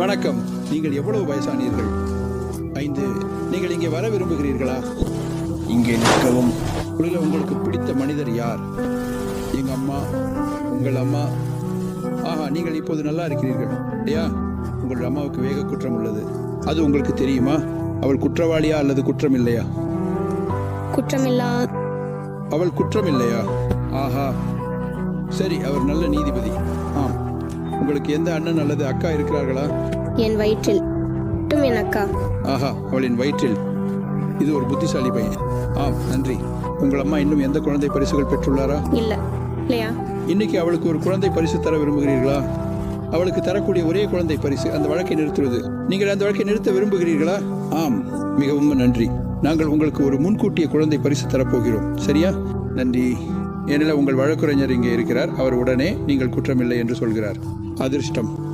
வணக்கம். நீங்கள் எவ்வளவு வயசானீர்கள்? ஐந்து. நீங்கள் இங்கே வர விரும்புகிறீர்களா? இங்கே நிற்கவும். உலகில் உங்களுக்கு பிடித்த மனிதர் யார்? எங்க அம்மா உங்கள் அம்மா. ஆஹா நீங்கள் இப்போது நல்லா இருக்கிறீர்கள். இல்லையா உங்கள் அம்மாவுக்கு வேக குற்றம் உள்ளது. அது உங்களுக்கு தெரியுமா? அவள் குற்றவாளியா அல்லது குற்றம் இல்லையா குற்றமில்லா. அவள் குற்றம் இல்லையா ஆஹா. சரி அவர் நல்ல நீதிபதி. ஆம் உங்களுக்கு எந்த அண்ணன் அல்லது அக்கா இருக்கிறார்களா? என் வயிற்றில். மட்டும் என் அக்கா. ஆஹா அவளின் வயிற்றில். இது ஒரு புத்திசாலி பையன். ஆம் நன்றி. உங்கள் அம்மா இன்னும் எந்த குழந்தை பரிசுகள் பெற்றுள்ளாரா? இல்ல இல்லையா? இன்னைக்கு அவளுக்கு ஒரு குழந்தை பரிசு தர விரும்புகிறீர்களா? அவளுக்கு தரக்கூடிய ஒரே குழந்தை பரிசு அந்த வழக்கை நிறுத்துவது. நீங்கள் அந்த வழக்கை நிறுத்த விரும்புகிறீர்களா? ஆம் மிகவும் நன்றி. நாங்கள் உங்களுக்கு ஒரு முன்கூட்டிய குழந்தை பரிசு தரப்போகிறோம். சரியா? நன்றி. ஏனெனில் உங்கள் வழக்குரைஞர் இங்கே இருக்கிறார். அவர் உடனே நீங்கள் குற்றமில்லை என்று சொல்கிறார். அதிர்ஷ்டம்.